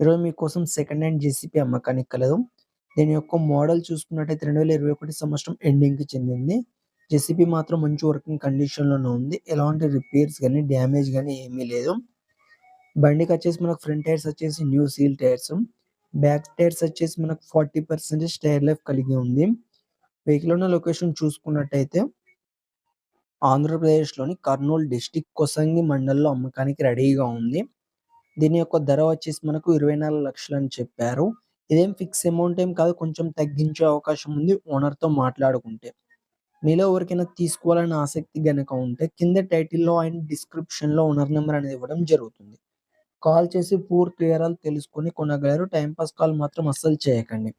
ఈరోజు మీకోసం second hand JCB అమ్మకానికి కలదు. దీని యొక్క మోడల్ చూసుకున్నట్టయితే 2021 సంవత్సరం ఎండింగ్‌కి చెందింది. జెసిపి మాత్రం మంచి వర్కింగ్ కండిషన్‌లోనే ఉంది. ఎలాంటి రిపేర్స్ కానీ డ్యామేజ్ కానీ ఏమీ లేదు. బండికి వచ్చేసి మనకు ఫ్రంట్ టైర్స్ వచ్చేసి new seal tyres. Back tyres వచ్చేసి మనకు 40% టైర్ లైఫ్ కలిగి ఉంది. వెహికల్ ఉన్న లొకేషన్ చూసుకున్నట్టయితే ఆంధ్రప్రదేశ్‌లోని కర్నూల్ డిస్టిక్ కొసంగి మండలంలో అమ్మకానికి రెడీగా ఉంది. దీని యొక్క ధర వచ్చేసి మనకు 24,00,000 అని చెప్పారు. ఇదేం ఫిక్స్ అమౌంట్ ఏం కాదు. కొంచెం తగ్గించే అవకాశం ఉంది ఓనర్‌తో మాట్లాడుకుంటే. మీలో ఎవరికైనా తీసుకోవాలని ఆసక్తి గనక ఉంటే కింద టైటిల్‌లో అండ్ డిస్క్రిప్షన్‌లో ఓనర్ నెంబర్ అనేది ఇవ్వడం జరుగుతుంది. కాల్ చేసి పూర్తి వివరాలు తెలుసుకొని కొనగలరు. టైంపాస్ పాస్ కాల్ మాత్రం అస్సలు చేయకండి.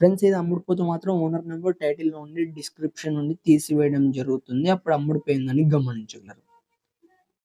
ఫ్రెండ్స్ ఇది అమ్ముడుపోతే మాత్రం ఓనర్ నెంబర్ టైటిల్‌లో ఉండి డిస్క్రిప్షన్ నుండి తీసివేయడం జరుగుతుంది. అప్పుడు అమ్ముడిపోయిందని గమనించగలరు.